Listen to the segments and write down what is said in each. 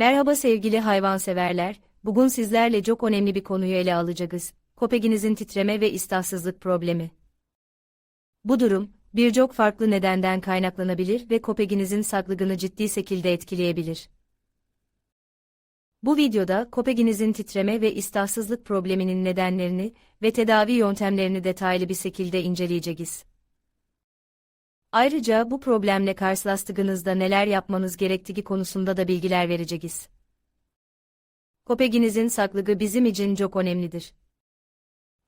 Merhaba sevgili hayvanseverler, bugün sizlerle çok önemli bir konuyu ele alacağız. Köpeğinizin titreme ve iştahsızlık problemi. Bu durum, birçok farklı nedenden kaynaklanabilir ve köpeğinizin sağlığını ciddi şekilde etkileyebilir. Bu videoda köpeğinizin titreme ve iştahsızlık probleminin nedenlerini ve tedavi yöntemlerini detaylı bir şekilde inceleyeceğiz. Ayrıca bu problemle karşılaştığınızda neler yapmanız gerektiği konusunda da bilgiler vereceğiz. Köpeğinizin sağlığı bizim için çok önemlidir.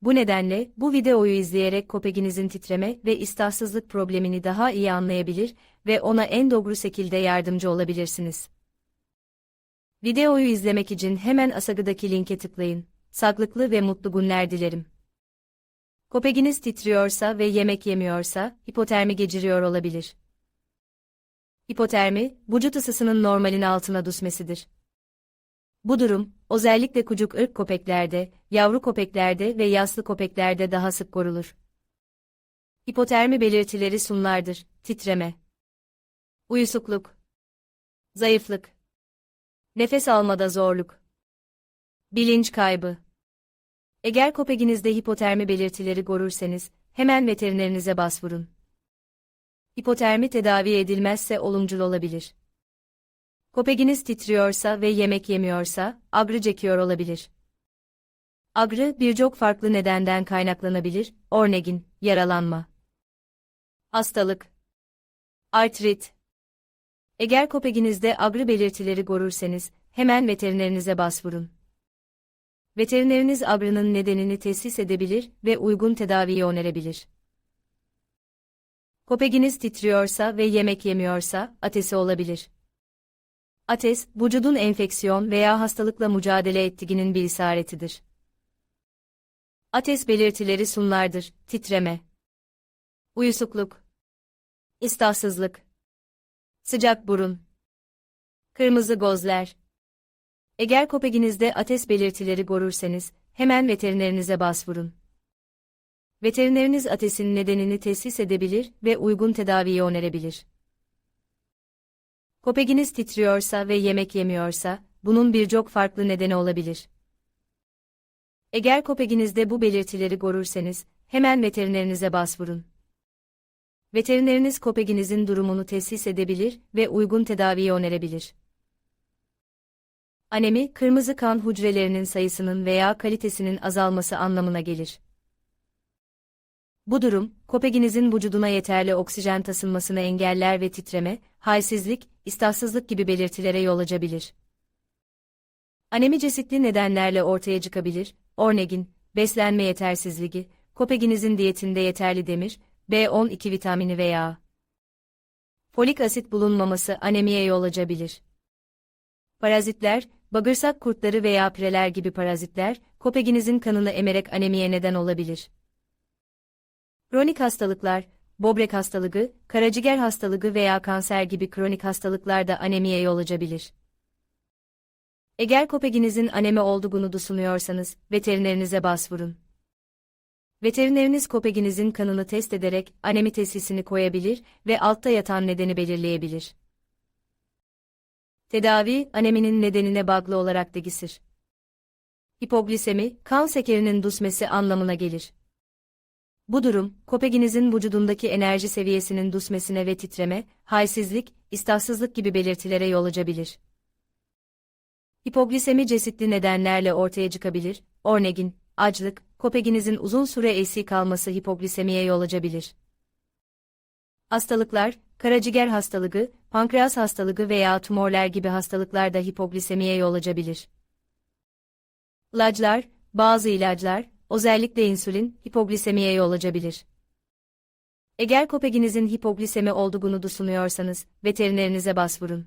Bu nedenle bu videoyu izleyerek köpeğinizin titreme ve iştahsızlık problemini daha iyi anlayabilir ve ona en doğru şekilde yardımcı olabilirsiniz. Videoyu izlemek için hemen aşağıdaki linke tıklayın. Sağlıklı ve mutlu günler dilerim. Köpeğiniz titriyorsa ve yemek yemiyorsa, hipotermi geçiriyor olabilir. Hipotermi, vücut ısısının normalin altına düşmesidir. Bu durum, özellikle kucuk ırk köpeklerde, yavru köpeklerde ve yaslı köpeklerde daha sık görülür. Hipotermi belirtileri sunlardır, titreme, uyusukluk, zayıflık, nefes almada zorluk, bilinç kaybı. Eğer köpeğinizde hipotermi belirtileri görürseniz, hemen veterinerinize başvurun. Hipotermi tedavi edilmezse olumcul olabilir. Köpeğiniz titriyorsa ve yemek yemiyorsa, agrı çekiyor olabilir. Agrı birçok farklı nedenden kaynaklanabilir, örneğin, yaralanma, hastalık, artrit. Eğer köpeğinizde agrı belirtileri görürseniz, hemen veterinerinize başvurun. Veterineriniz agrının nedenini tesis edebilir ve uygun tedaviyi önerebilir. Köpeğiniz titriyorsa ve yemek yemiyorsa, atesi olabilir. Ates, vücudun enfeksiyon veya hastalıkla mücadele ettiğinin bir işaretidir. Ates belirtileri sunlardır, titreme, uyusukluk, iştahsızlık, sıcak burun, kırmızı gözler. Eğer köpeğinizde ates belirtileri görürseniz, hemen veterinerinize başvurun. Veterineriniz atesin nedenini tesis edebilir ve uygun tedaviyi önerebilir. Köpeğiniz titriyorsa ve yemek yemiyorsa, bunun birçok farklı nedeni olabilir. Eğer köpeğinizde bu belirtileri görürseniz, hemen veterinerinize başvurun. Veterineriniz köpeğinizin durumunu tesis edebilir ve uygun tedaviyi önerebilir. Anemi, kırmızı kan hücrelerinin sayısının veya kalitesinin azalması anlamına gelir. Bu durum, köpeğinizin vücuduna yeterli oksijen taşınmasını engeller ve titreme, halsizlik, iştahsızlık gibi belirtilere yol açabilir. Anemi çeşitli nedenlerle ortaya çıkabilir, örneğin, beslenme yetersizliği, köpeğinizin diyetinde yeterli demir, B12 vitamini veya folik asit bulunmaması anemiye yol açabilir. Parazitler, bağırsak kurtları veya pireler gibi parazitler, köpeğinizin kanını emerek anemiye neden olabilir. Kronik hastalıklar, böbrek hastalığı, karaciğer hastalığı veya kanser gibi kronik hastalıklar da anemiye yol açabilir. Eğer köpeğinizin anemi olduğunu düşünüyorsanız, veterinerinize başvurun. Veterineriniz köpeğinizin kanını test ederek anemi tesisini koyabilir ve altta yatan nedeni belirleyebilir. Tedavi, aneminin nedenine bağlı olarak değişir. Hipoglisemi, kan şekerinin düşmesi anlamına gelir. Bu durum, köpeğinizin vücudundaki enerji seviyesinin düşmesine ve titreme, halsizlik, iştahsızlık gibi belirtilere yol açabilir. Hipoglisemi çeşitli nedenlerle ortaya çıkabilir, örneğin, açlık, köpeğinizin uzun süre esir kalması hipoglisemiye yol açabilir. Hastalıklar, karaciğer hastalığı, pankreas hastalığı veya tümörler gibi hastalıklar da hipoglisemiye yol açabilir. İlaçlar, bazı ilaçlar, özellikle insülin, hipoglisemiye yol açabilir. Eğer köpeğinizin hipoglisemi olduğunu düşünüyorsanız, veterinerinize başvurun.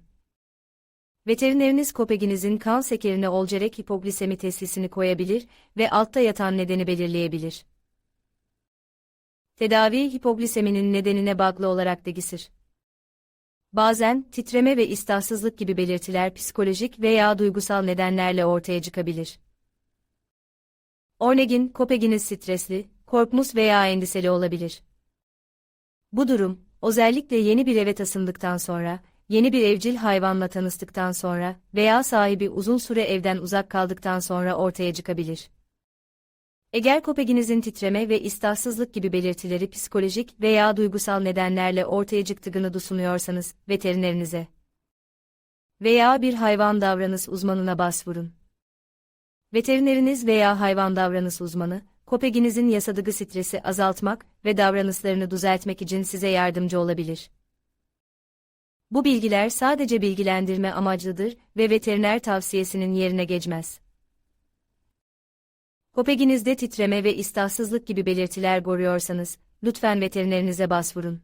Veterineriniz köpeğinizin kan şekerine olcerek hipoglisemi testisini koyabilir ve altta yatan nedeni belirleyebilir. Tedavi hipogliseminin nedenine bağlı olarak değişir. Bazen titreme ve iştahsızlık gibi belirtiler psikolojik veya duygusal nedenlerle ortaya çıkabilir. Örneğin köpeğiniz stresli, korkmuş veya endişeli olabilir. Bu durum, özellikle yeni bir eve taşındıktan sonra yeni bir evcil hayvanla tanıştıktan sonra veya sahibi uzun süre evden uzak kaldıktan sonra ortaya çıkabilir. Eğer köpeğinizin titreme ve iştahsızlık gibi belirtileri psikolojik veya duygusal nedenlerle ortaya çıktığını düşünüyorsanız, veterinerinize veya bir hayvan davranış uzmanına başvurun. Veterineriniz veya hayvan davranış uzmanı, köpeğinizin yasadığı stresi azaltmak ve davranışlarını düzeltmek için size yardımcı olabilir. Bu bilgiler sadece bilgilendirme amaçlıdır ve veteriner tavsiyesinin yerine geçmez. Köpeğinizde titreme ve iştahsızlık gibi belirtiler görüyorsanız, lütfen veterinerinize başvurun.